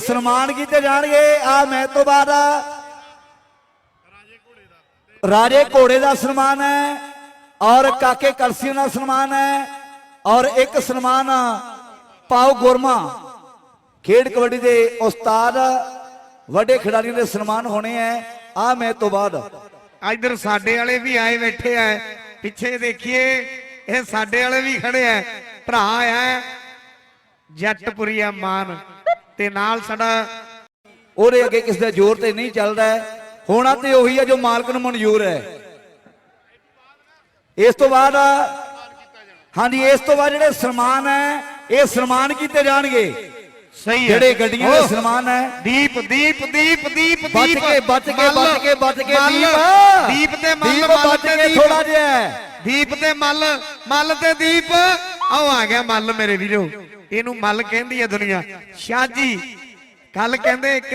ਸਨਮਾਨ ਕੀਤੇ ਜਾਣਗੇ। ਆ ਮੈਂ ਤੋਂ ਬਾਅਦ ਰਾਜੇ ਘੋੜੇ ਦਾ ਸਨਮਾਨ ਹੈ, ਔਰ ਕਾਕੇ ਕਲਸੀ ਦਾ ਸਨਮਾਨ ਹੈ, ਔਰ ਇੱਕ ਸਨਮਾਨ ਪਾਉ ਗੁਰਮਾ। ਖੇਡ ਕਬੱਡੀ ਦੇ ਉਸਤਾਦ, ਵੱਡੇ ਖਿਡਾਰੀਆਂ ਦੇ ਸਨਮਾਨ ਹੋਣੇ ਹੈ। ਆ ਮੈਂ ਤੋਂ ਬਾਅਦ ਇਧਰ ਸਾਡੇ ਵਾਲੇ ਵੀ ਆਏ ਬੈਠੇ ਆ। ਪਿੱਛੇ ਦੇਖੀਏ, ਇਹ ਸਾਡੇ ਵਾਲੇ ਵੀ ਖੜੇ ਆ। ਭਰਾ ਆ, ਜੱਟਪੁਰੀਆ ਮਾਨ। ਤੇ ਨਾਲ ਸਾਡਾ ਉਹਦੇ ਅੱਗੇ ਕਿਸੇ ਦਾ ਜ਼ੋਰ ਤੇ ਨਹੀਂ ਚੱਲਦਾ। ਹੋਣਾ ਤੇ ਉਹੀ ਹੈ ਜੋ ਮਾਲਕ ਨੂੰ ਮਨਜ਼ੂਰ ਹੈ। ਇਸ ਤੋਂ ਬਾਅਦ ਹਾਂਜੀ ਇਸ ਤੋਂ ਬਾਅਦ ਜਿਹੜੇ ਸਨਮਾਨ ਹੈ ਇਹ ਸਨਮਾਨ ਕੀਤੇ ਜਾਣਗੇ। ਸਹੀ ਹੈ। ਜਿਹੜੇ ਗੱਡੀਆਂ ਦੇ ਸਨਮਾਨ ਹੈ। ਦੀਪ ਦੀਪ ਦੀਪ ਦੀਪ ਬਚ ਕੇ ਬਚ ਕੇ ਬਚ ਕੇ ਬਚ ਕੇ ਦੀਪ। ਦੀਪ ਤੇ ਮੱਲ ਬਚ ਤੇ ਕੇ। ਥੋੜਾ ਜਿਹਾ। ਦੀਪ ਤੇ ਮੱਲ ਮੱਲ ਤੇ ਦੀਪ। ਆਓ ਆ ਗਿਆ ਮੱਲ ਮੇਰੇ ਵੀਰੋ। ਇਹਨੂੰ ਮੱਲ ਕਹਿੰਦੀ ਹੈ ਦੁਨੀਆ। ਸ਼ਾਜੀ ਕੱਲ ਕਹਿੰਦੇ ਇੱਕ